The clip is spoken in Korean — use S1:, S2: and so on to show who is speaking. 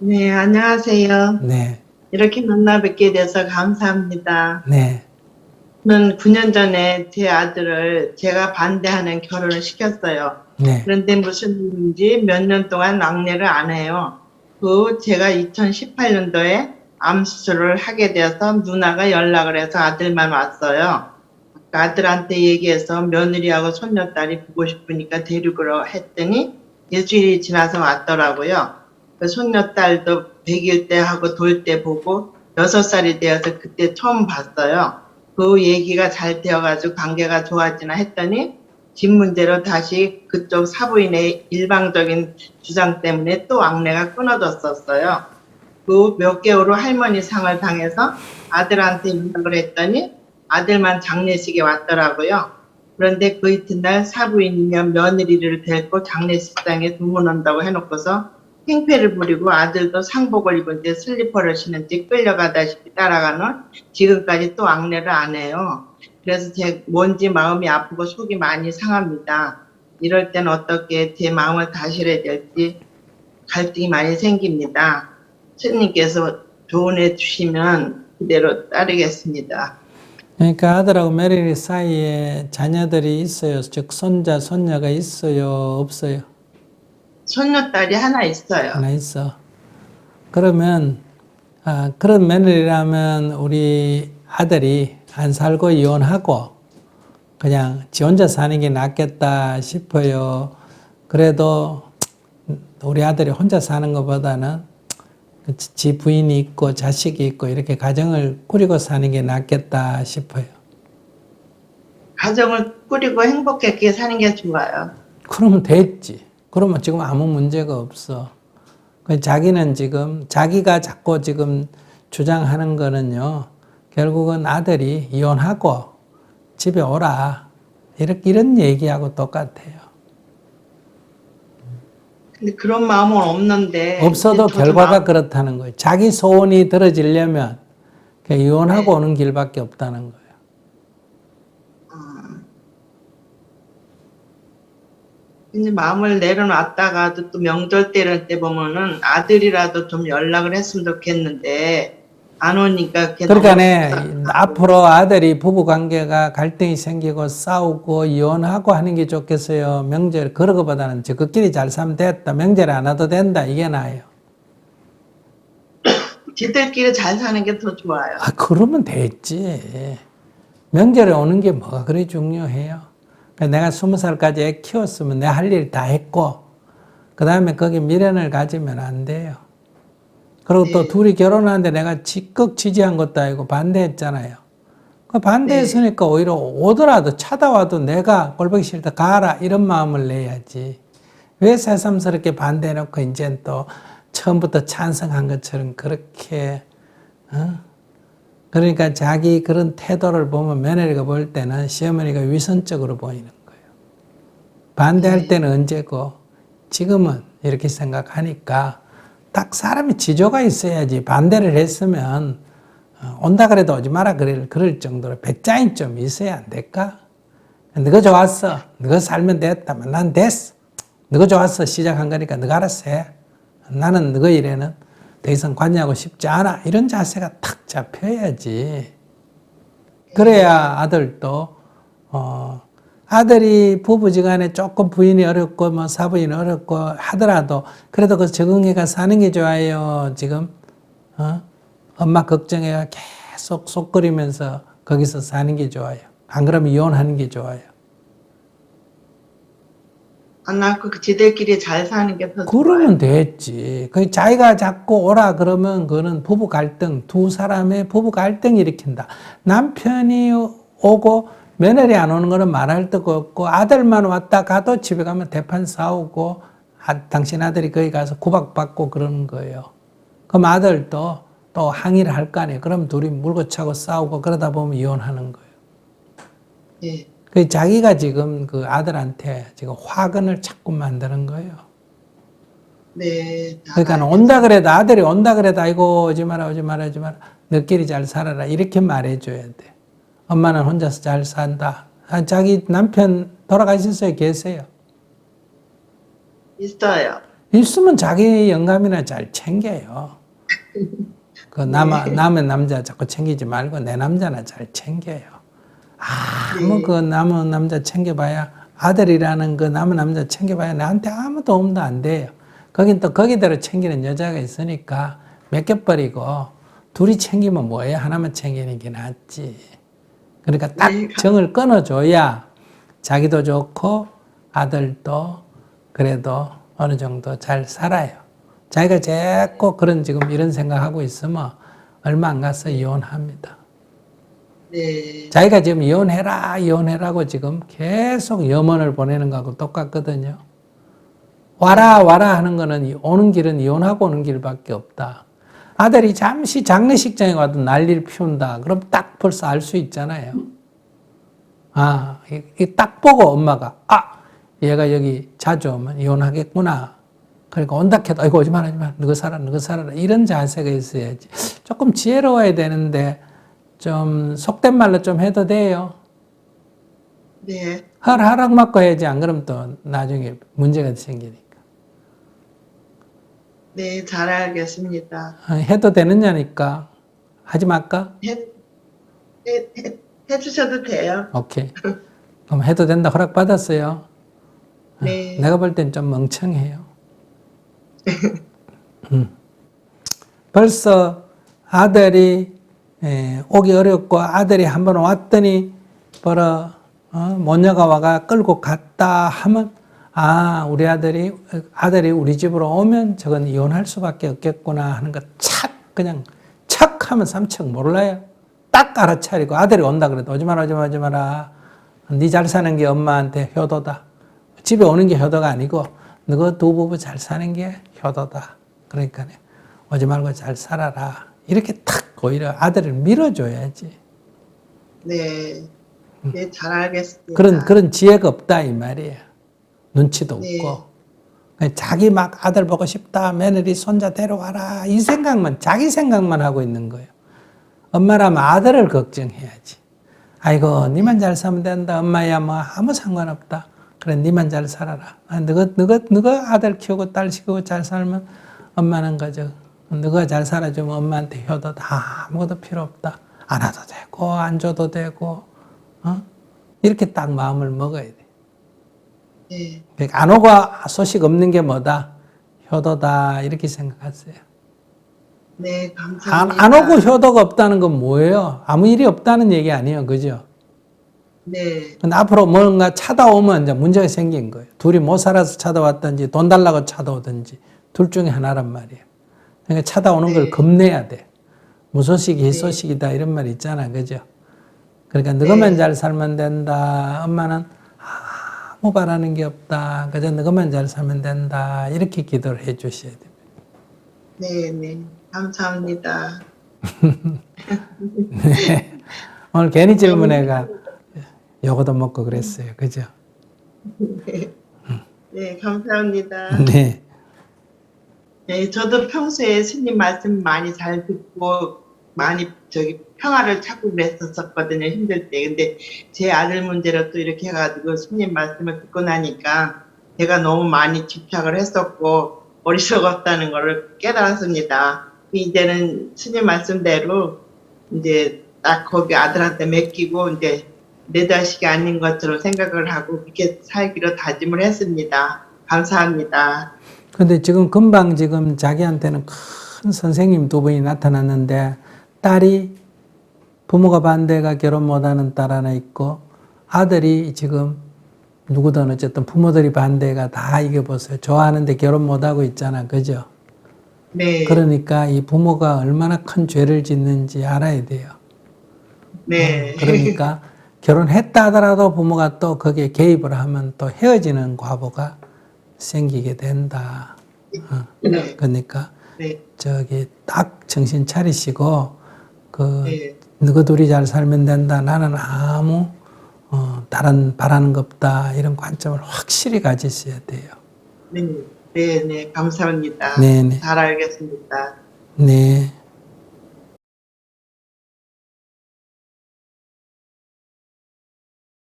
S1: 네, 안녕하세요.
S2: 네,
S1: 이렇게 만나 뵙게 돼서 감사합니다.
S2: 네,
S1: 저는 9년 전에 제 아들을 제가 반대하는 결혼을 시켰어요.
S2: 네,
S1: 그런데 무슨 일인지 몇 년 동안 낙례를 안 해요. 그 제가 2018년도에 암 수술을 하게 되어서 누나가 연락을 해서 아들만 왔어요. 그 아들한테 얘기해서 며느리하고 손녀딸이 보고 싶으니까 데리고 했더니 일주일이 지나서 왔더라고요. 그 손녀딸도 100일 때 하고 돌 때 보고 6살이 되어서 그때 처음 봤어요. 그 얘기가 잘 되어가지고 관계가 좋아지나 했더니 집 문제로 다시 그쪽 사부인의 일방적인 주장 때문에 또 왕래가 끊어졌었어요. 그 몇 개월 후 할머니 상을 당해서 아들한테 연락을 했더니 아들만 장례식에 왔더라고요. 그런데 그 이튿날 사부인이면 며느리를 데리고 장례식장에 동원한다고 해놓고서 행패를 부리고 아들도 상복을 입은 채 슬리퍼를 신은 채 끌려가다시피 따라가는 지금까지 또 왕래를 안 해요. 그래서 제 뭔지 마음이 아프고 속이 많이 상합니다. 이럴 땐 어떻게 제 마음을 다스려야 될지 갈등이 많이 생깁니다. 스님께서 조언해 주시면 그대로 따르겠습니다.
S2: 그러니까 아들하고 메리 사이에 자녀들이 있어요. 즉 손자, 손녀가 있어요, 없어요.
S1: 손녀딸이 하나 있어요.
S2: 하나 있어. 그러면 아, 그런 며느리라면 우리 아들이 안 살고 이혼하고 그냥 지 혼자 사는 게 낫겠다 싶어요. 그래도 우리 아들이 혼자 사는 것보다는 지 부인이 있고 자식이 있고 이렇게 가정을 꾸리고 사는 게 낫겠다 싶어요.
S1: 가정을 꾸리고 행복하게 사는 게 좋아요.
S2: 그러면 됐지. 그러면 지금 아무 문제가 없어. 그 자기는 지금 자기가 자꾸 지금 주장하는 거는요. 결국은 아들이 이혼하고 집에 오라. 이렇게 이런 얘기하고 똑같아요.
S1: 근데 그런 마음은 없는데
S2: 없어도 결과가
S1: 마음-
S2: 그렇다는 거예요. 자기 소원이 들어지려면 그냥 이혼하고
S1: 네.
S2: 오는 길밖에 없다는 거예요.
S1: 이제 마음을 내려놨다가도 또 명절 때 이럴 때 보면은 아들이라도 좀 연락을 했으면 좋겠는데 안 오니까 걔
S2: 그러니까 네. 앞으로 아들이 부부 관계가 갈등이 생기고 싸우고 이혼하고 하는 게 좋겠어요. 명절 그런 것보다는 저그끼리 잘 살면 됐다. 명절에 안 와도 된다. 이게 나아요.
S1: 지들끼리 잘 사는 게 더 좋아요.
S2: 아 그러면 됐지. 명절에 오는 게 뭐가 그리 중요해요. 그러니까 내가 스무 살까지 애 키웠으면 내 할 일 다 했고 그 다음에 거기 미련을 가지면 안 돼요. 그리고 또
S1: 네.
S2: 둘이 결혼하는데 내가 적극 지지한 것도 아니고 반대했잖아요. 그 반대했으니까 오히려 오더라도 찾아와도 내가 꼴보기 싫다 가라 이런 마음을 내야지. 왜 새삼스럽게 반대해놓고 이제 또 처음부터 찬성한 것처럼 그렇게 어? 그러니까 자기 그런 태도를 보면 며느리가 볼 때는 시어머니가 위선적으로 보이는 거예요. 반대할 때는 언제고 지금은 이렇게 생각하니까 딱 사람이 지조가 있어야지 반대를 했으면 어, 온다 그래도 오지 마라 그럴, 그럴 정도로 배짱이 좀 있어야 안 될까? 너가 좋았어. 너가 살면 됐다면 난 됐어. 너가 좋았어. 시작한 거니까 너가 알아서 해. 나는 너가 일에는 더 이상 관여하고 싶지 않아. 이런 자세가 탁 잡혀야지. 그래야 아들도, 어, 아들이 부부지간에 조금 부인이 어렵고 뭐 사부인이 어렵고 하더라도 그래도 그 적응해가 사는 게 좋아요. 지금, 어? 엄마 걱정해가 계속 쏙거리면서 거기서 사는 게 좋아요. 안 그러면 이혼하는 게 좋아요.
S1: 안 낳고 그 지들끼리 잘 사는 게더 좋아요.
S2: 그러면 됐지. 그 자기가 자꾸 오라 그러면 그거는 부부 갈등, 두 사람의 부부 갈등 일으킨다. 남편이 오고 며느리 안 오는 거는 말할 데가 없고 아들만 왔다 가도 집에 가면 대판 싸우고 아, 당신 아들이 거기 가서 구박받고 그러는 거예요. 그럼 아들도 또 항의를 할 거 아니에요. 그럼 둘이 물고 차고 싸우고 그러다 보면 이혼하는 거예요.
S1: 예.
S2: 그 자기가 지금 그 아들한테 지금 화근을 자꾸 만드는 거예요.
S1: 네. 다
S2: 그러니까 온다 그래도 아들이 온다 그래도 아이고 오지 마라 오지 마라 오지 마라 너끼리 잘 살아라 이렇게 말해줘야 돼. 엄마는 혼자서 잘 산다. 아, 자기 남편 돌아가셨어요 계세요.
S1: 있어요.
S2: 있으면 자기 영감이나 잘 챙겨요. 그 남, 남의 남자 자꾸 챙기지 말고 내 남자나 잘 챙겨요. 아무
S1: 네.
S2: 그 남의 남자 챙겨봐야 아들이라는 그 남의 남자 챙겨봐야 나한테 아무 도움도 안 돼요. 거긴 또 거기대로 챙기는 여자가 있으니까 맡겨버리고 둘이 챙기면 뭐예요? 하나만 챙기는 게 낫지. 그러니까 딱
S1: 네.
S2: 정을 끊어줘야 자기도 좋고 아들도 그래도 어느 정도 잘 살아요. 자기가 자꾸 그런 지금 이런 생각하고 있으면 얼마 안 가서 이혼합니다.
S1: 네.
S2: 자기가 지금 이혼해라, 이혼해라고 지금 계속 염원을 보내는 거하고 똑같거든요. 와라, 와라 하는 거는 이- 오는 길은 이혼하고 오는 길밖에 없다. 아들이 잠시 장례식장에 와도 난리를 피운다. 그럼 딱 벌써 알 수 있잖아요. 아, 이- 이딱 보고 엄마가, 아, 얘가 여기 자주 오면 이혼하겠구나. 그러니까 온다 해도, 아이고, 오지 마, 오지 마. 너가 살아, 너가 살아라. 이런 자세가 있어야지. 조금 지혜로워야 되는데, 좀 속된 말로 좀 해도 돼요.
S1: 네.
S2: 허- 허락 받고 해야지. 안 그러면 또 나중에 문제가 생기니까.
S1: 네, 잘 알겠습니다.
S2: 어, 해도 되느냐니까. 하지 말까?
S1: 해, 해, 해, 해주셔도 돼요.
S2: 오케이. 그럼 해도 된다. 허락 받았어요.
S1: 네.
S2: 내가 볼 땐 좀 멍청해요. 음. 벌써 아들이 에, 오기 어렵고 아들이 한번 왔더니 벌어 어, 모녀가 와가 끌고 갔다 하면 아 우리 아들이 아들이 우리 집으로 오면 저건 이혼할 수밖에 없겠구나 하는 거착 그냥 척 하면 삼척 몰라요. 딱 알아차리고 아들이 온다 그래도 오지 마라 오지 마라 오지 마라. 네 잘 사는 게 엄마한테 효도다. 집에 오는 게 효도가 아니고 너가 두 부부 잘 사는 게 효도다. 그러니까 오지 말고 잘 살아라. 이렇게 탁 오히려 아들을 밀어줘야지.
S1: 네. 네, 잘 알겠습니다.
S2: 그런 그런 지혜가 없다 이 말이에요. 눈치도
S1: 네.
S2: 없고 자기 막 아들 보고 싶다 며느리 손자 데려와라 이 생각만 자기 생각만 하고 있는 거예요. 엄마라면 아들을 걱정해야지. 아이고 니만 잘 살면 된다. 엄마야 뭐 아무 상관없다. 그래 니만 잘 살아라. 아, 너가 너가 너가 아들 키우고 딸 키우고 잘 살면 엄마는 거죠. 너가 잘 살아주면 엄마한테 효도 다 아무것도 필요 없다. 안 와도 되고 안 줘도 되고 어? 이렇게 딱 마음을 먹어야 돼.
S1: 네.
S2: 그러니까 안 오고 소식 없는 게 뭐다? 효도다 이렇게 생각하세요.
S1: 네,
S2: 안,
S1: 감사합니다.
S2: 안 오고 효도가 없다는 건 뭐예요? 아무 일이 없다는 얘기 아니에요, 그죠?
S1: 네.
S2: 근데 앞으로 뭔가 찾아오면 이제 문제가 생긴 거예요. 둘이 못 살아서 찾아왔든지 돈 달라고 찾아오든지 둘 중에 하나란 말이에요. 그러니까 찾아오는 걸
S1: 네.
S2: 겁내야 돼. 무소식이 희소식이다 이런 말 있잖아, 그죠? 그러니까 너가만
S1: 네.
S2: 잘 살면 된다. 엄마는 아무 바라는 게 없다. 그저 너가만 잘 살면 된다. 이렇게 기도를 해 주셔야 돼요.
S1: 네, 네. 감사합니다.
S2: 네. 오늘 괜히 질문해가 요거도 먹고 그랬어요. 그죠?
S1: 네, 감사합니다.
S2: 네.
S1: 네, 저도 평소에 스님 말씀 많이 잘 듣고 많이 저기 평화를 찾고 그랬었거든요. 힘들 때. 근데 제 아들 문제로 또 이렇게 해가지고 스님 말씀을 듣고 나니까 제가 너무 많이 집착을 했었고 어리석었다는 거를 깨달았습니다. 이제는 스님 말씀대로 이제 딱 거기 아들한테 맡기고 이제 내 자식이 아닌 것처럼 생각을 하고 그렇게 살기로 다짐을 했습니다. 감사합니다.
S2: 근데 지금 금방 지금 자기한테는 큰 선생님 두 분이 나타났는데 딸이 부모가 반대가 결혼 못하는 딸 하나 있고 아들이 지금 누구든 어쨌든 부모들이 반대가 다 이겨보세요. 좋아하는데 결혼 못하고 있잖아. 그죠?
S1: 네.
S2: 그러니까 이 부모가 얼마나 큰 죄를 짓는지 알아야 돼요.
S1: 네.
S2: 그러니까 결혼했다 하더라도 부모가 또 거기에 개입을 하면 또 헤어지는 과보가 생기게 된다. 어,
S1: 네.
S2: 그러니까
S1: 네.
S2: 저기 딱 정신 차리시고 그
S1: 네.
S2: 너희 둘이 잘 살면 된다. 나는 아무 어, 다른 바라는 것 없다. 이런 관점을 확실히 가지셔야 돼요.
S1: 네. 네. 네. 감사합니다.
S2: 네 네.
S1: 잘 알겠습니다.
S2: 네.